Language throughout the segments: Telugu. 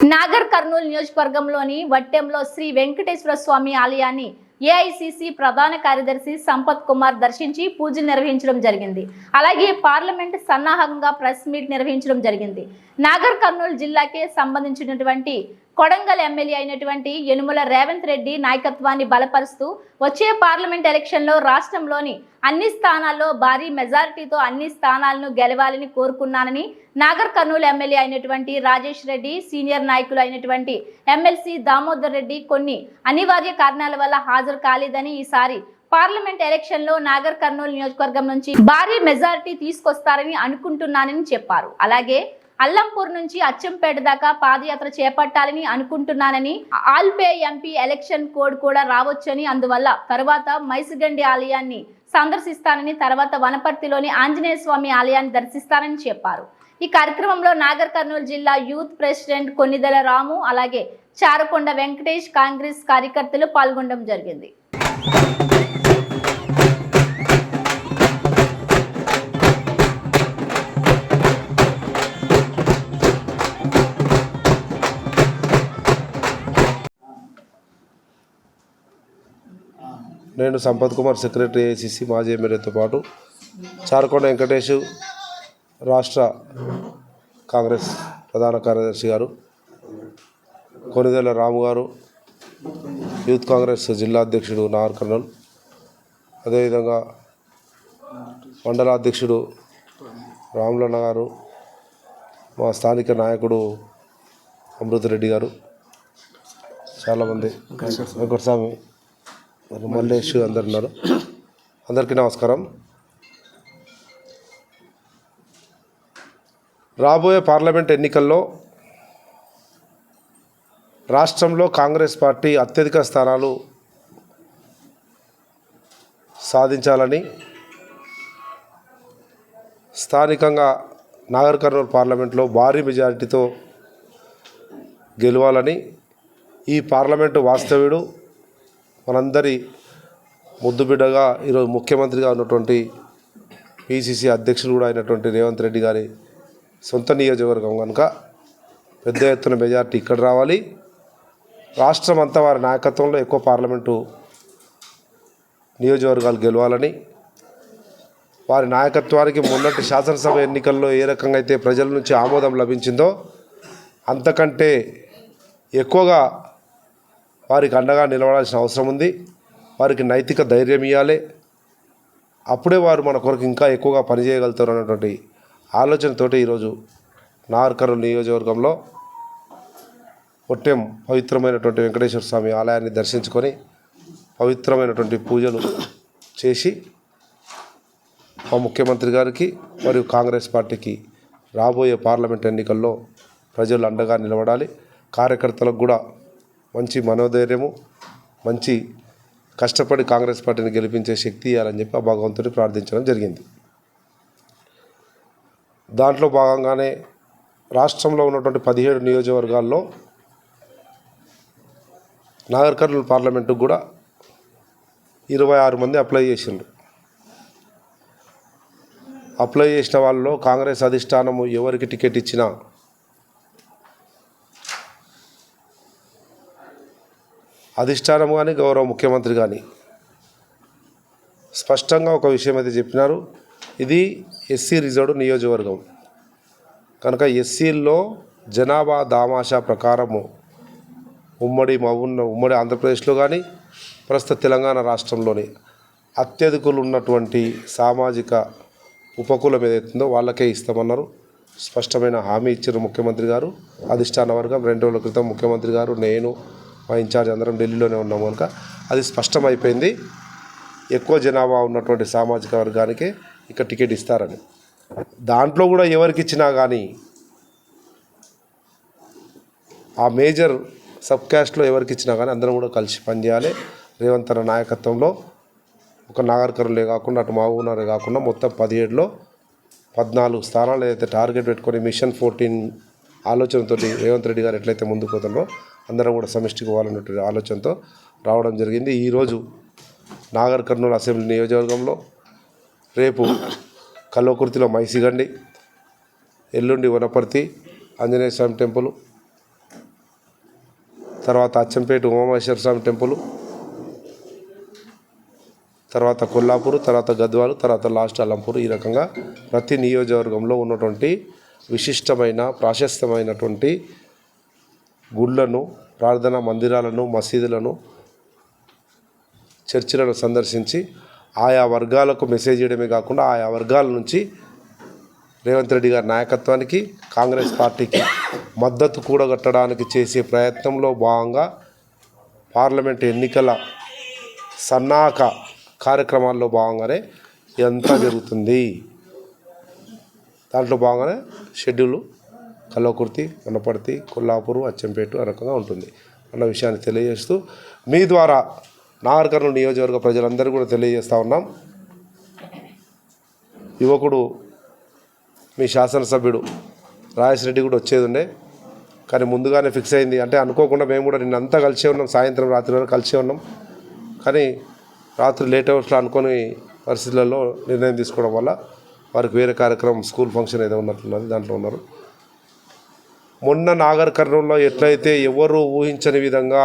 నాగర్ కర్నూలు నియోజకవర్గంలోని వట్టెంలో శ్రీ వెంకటేశ్వర స్వామి ఆలయాన్ని ఏఐసిసి ప్రధాన కార్యదర్శి సంపత్ కుమార్ దర్శించి పూజలు నిర్వహించడం జరిగింది. అలాగే పార్లమెంట్ సన్నాహకంగా ప్రెస్ మీట్ నిర్వహించడం జరిగింది. నాగర్ కర్నూలు జిల్లాకే సంబంధించినటువంటి కొడంగల్ ఎమ్మెల్యే అయినటువంటి యనుమల రేవంత్ రెడ్డి నాయకత్వాన్ని బలపరుస్తూ వచ్చే పార్లమెంట్ ఎలక్షన్లో రాష్ట్రంలోని అన్ని స్థానాల్లో భారీ మెజారిటీతో అన్ని స్థానాలను గెలవాలని కోరుకున్నానని నాగర్ కర్నూలు ఎమ్మెల్యే అయినటువంటి రాజేష్ రెడ్డి సీనియర్ నాయకులు అయినటువంటి ఎమ్మెల్సీ దామోదర్ రెడ్డి కొన్ని అనివార్య కారణాల వల్ల హాజరు కాలేదని ఈసారి పార్లమెంట్ ఎలక్షన్లో నాగర్ కర్నూలు నియోజకవర్గం నుంచి భారీ మెజారిటీ తీసుకొస్తారని అనుకుంటున్నానని చెప్పారు. అలాగే అల్లంపూర్ నుంచి అచ్చంపేట దాకా పాదయాత్ర చేపట్టాలని అనుకుంటున్నానని ఆల్పే ఎంపీ ఎలక్షన్ కోడ్ కూడా రావచ్చని అందువల్ల తరువాత మైసుగండి ఆలయాన్ని సందర్శిస్తానని తర్వాత వనపర్తిలోని ఆంజనేయ స్వామి ఆలయాన్ని దర్శిస్తానని చెప్పారు. ఈ కార్యక్రమంలో నాగర్ కర్నూలు జిల్లా యూత్ ప్రెసిడెంట్ కొన్నిదెల రాము అలాగే చారకొండ వెంకటేష్ కాంగ్రెస్ కార్యకర్తలు పాల్గొనడం జరిగింది. నేను సంపత్ కుమార్ సెక్రటరీ ఏసీసీ మాజీ ఎమ్మెల్యేతో పాటు చారకొండ వెంకటేష్ రాష్ట్ర కాంగ్రెస్ ప్రధాన కార్యదర్శి గారు కొనిదెల రాము గారు యూత్ కాంగ్రెస్ జిల్లా అధ్యక్షుడు నాగర్ కర్నూల్ అదేవిధంగా మండల అధ్యక్షుడు రాములన్న గారు మా స్థానిక నాయకుడు అమృతరెడ్డి గారు చాలామంది వెంకటస్వామి. మరి మల్లేష్ అందరు ఉన్నారు. అందరికీ నమస్కారం. రాబోయే పార్లమెంట్ ఎన్నికల్లో రాష్ట్రంలో కాంగ్రెస్ పార్టీ అత్యధిక స్థానాలు సాధించాలని స్థానికంగా నాగర్ కర్నూలు పార్లమెంట్లో భారీ మెజారిటీతో గెలవాలని ఈ పార్లమెంటు వాస్తవ్యుడు మనందరి ముద్దుబిడ్డగా ఈరోజు ముఖ్యమంత్రిగా ఉన్నటువంటి పిసిసి అధ్యక్షులు కూడా అయినటువంటి రేవంత్ రెడ్డి గారి సొంత నియోజకవర్గం కనుక పెద్ద ఎత్తున మెజార్టీ ఇక్కడ రావాలి. రాష్ట్రం అంతా వారి నాయకత్వంలో ఎక్కువ పార్లమెంటు నియోజకవర్గాలు గెలవాలని వారి నాయకత్వానికి మొన్నటి శాసనసభ ఎన్నికల్లో ఏ రకంగా అయితే ప్రజల నుంచి ఆమోదం లభించిందో అంతకంటే ఎక్కువగా వారికి అండగా నిలబడాల్సిన అవసరం ఉంది. వారికి నైతిక ధైర్యం ఇవ్వాలి అప్పుడే వారు మన కొరకు ఇంకా ఎక్కువగా పనిచేయగలుగుతారు అన్నటువంటి ఆలోచనతోటి ఈరోజు నార్కరు నియోజకవర్గంలో ఒట్టెం పవిత్రమైనటువంటి వెంకటేశ్వర స్వామి ఆలయాన్ని దర్శించుకొని పవిత్రమైనటువంటి పూజలు చేసి మా ముఖ్యమంత్రి గారికి మరియు కాంగ్రెస్ పార్టీకి రాబోయే పార్లమెంట్ ఎన్నికల్లో ప్రజలు అండగా నిలబడాలి. కార్యకర్తలకు కూడా మంచి మనోధైర్యము మంచి కష్టపడి కాంగ్రెస్ పార్టీని గెలిపించే శక్తి ఇవ్వాలని చెప్పి ఆ భగవంతుడిని ప్రార్థించడం జరిగింది. దాంట్లో భాగంగానే రాష్ట్రంలో ఉన్నటువంటి పదిహేడు నియోజకవర్గాల్లో నాగర్ కర్నూలు కూడా ఇరవై ఆరు మంది అప్లై చేసిండ్రు. అప్లై చేసిన వాళ్ళలో కాంగ్రెస్ అధిష్టానము ఎవరికి టికెట్ ఇచ్చినా అధిష్టానం కానీ గౌరవ ముఖ్యమంత్రి కానీ స్పష్టంగా ఒక విషయం అయితే చెప్పినారు. ఇది ఎస్సీ రిజర్వ్డ్ నియోజకవర్గం. కనుక ఎస్సీల్లో జనాభా దామాషా ప్రకారము ఉమ్మడి మహబూబ్ ఉమ్మడి ఆంధ్రప్రదేశ్లో కానీ ప్రస్తుత తెలంగాణ రాష్ట్రంలోని అత్యధికులు ఉన్నటువంటి సామాజిక ఉపకులం ఏదైతుందో వాళ్ళకే ఇస్తామన్నారు. స్పష్టమైన హామీ ఇచ్చారు ముఖ్యమంత్రి గారు. అధిష్టాన వర్గం రెండు రోజుల క్రితం ముఖ్యమంత్రి గారు నేను మా ఇన్ఛార్జ్ అందరం ఢిల్లీలోనే ఉన్నాము కనుక అది స్పష్టమైపోయింది. ఎక్కువ జనాభా ఉన్నటువంటి సామాజిక వర్గానికి ఇక్కడ టికెట్ ఇస్తారని. దాంట్లో కూడా ఎవరికి ఇచ్చినా కానీ ఆ మేజర్ సబ్ క్యాస్ట్లో ఎవరికి ఇచ్చినా కానీ అందరం కూడా కలిసి పనిచేయాలి. రేవంత్ అన్న నాయకత్వంలో ఒక నాగరికరులే కాకుండా అటు మహబూబ్నగరే కాకుండా మొత్తం పదిహేడులో పద్నాలుగు స్థానాలు ఏదైతే టార్గెట్ పెట్టుకొని మిషన్ ఫోర్టీన్ ఆలోచనతోటి రేవంత్ రెడ్డి గారు ఎట్లయితే ముందుకు పోతుందో అందరం కూడా సమిష్టికి పోవాలన్నటువంటి ఆలోచనతో రావడం జరిగింది. ఈరోజు నాగర్ కర్నూలు అసెంబ్లీ నియోజకవర్గంలో రేపు కల్వకుర్తిలో మైసిగండి ఎల్లుండి వనపర్తి ఆంజనేయ స్వామి టెంపుల్ తర్వాత అచ్చంపేట ఉమామేశ్వర స్వామి టెంపుల్ తర్వాత కొల్లాపూర్ తర్వాత గద్వాలు తర్వాత లాస్ట్ అలంపూర్ ఈ రకంగా ప్రతి నియోజకవర్గంలో ఉన్నటువంటి విశిష్టమైన ప్రాశస్త్యమైనటువంటి గుళ్ళను ప్రార్థనా మందిరాలను మసీదులను చర్చిలను సందర్శించి ఆయా వర్గాలకు మెసేజ్ చేయడమే కాకుండా ఆయా వర్గాల నుంచి రేవంత్ రెడ్డి గారి నాయకత్వానికి కాంగ్రెస్ పార్టీకి మద్దతు కూడగట్టడానికి చేసే ప్రయత్నంలో భాగంగా పార్లమెంట్ ఎన్నికల సన్నాహక కార్యక్రమాల్లో భాగంగానే ఇదంతా జరుగుతుంది. దాంట్లో భాగంగానే షెడ్యూలు కల్లోకుర్తి వనపర్తి కొల్లాపూరు అచ్చంపేట ఆ రకంగా ఉంటుంది. అన్న విషయాన్ని తెలియజేస్తూ మీ ద్వారా నాగర్ నియోజకవర్గ ప్రజలందరూ కూడా తెలియజేస్తూ ఉన్నాం. యువకుడు మీ శాసనసభ్యుడు రాజేష్ రెడ్డి కూడా వచ్చేది ఉండే. కానీ ముందుగానే ఫిక్స్ అయింది. అంటే అనుకోకుండా మేము కూడా నిన్నంతా కలిసే ఉన్నాం. సాయంత్రం రాత్రి వరకు కలిసే ఉన్నాం. కానీ రాత్రి లేట్ అవర్స్లో అనుకోని పరిస్థితులలో నిర్ణయం తీసుకోవడం వల్ల వారికి వేరే కార్యక్రమం స్కూల్ ఫంక్షన్ ఏదో ఉన్నట్లున్నది దాంట్లో ఉన్నారు. మొన్న నాగర్ కర్నూలులో ఎట్లయితే ఎవరు ఊహించని విధంగా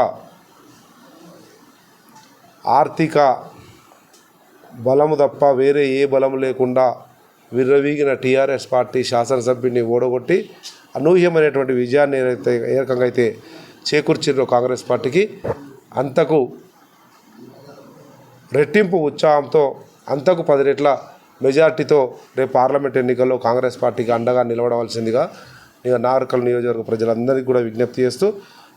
ఆర్థిక బలము తప్ప వేరే ఏ బలము లేకుండా విర్రవీగిన టీఆర్ఎస్ పార్టీ శాసనసభ్యుడిని ఓడగొట్టి అనూహ్యమైనటువంటి విజయాన్ని ఏదైతే ఏ రకంగా అయితే చేకూర్చిందో కాంగ్రెస్ పార్టీకి అంతకు రెట్టింపు ఉత్సాహంతో అంతకు పది రెట్ల మెజార్టీతో రేపు పార్లమెంట్ ఎన్నికల్లో కాంగ్రెస్ పార్టీకి అండగా నిలబడవలసిందిగా నాగరికల్ నియోజకవర్గ ప్రజలందరికీ కూడా విజ్ఞప్తి చేస్తూ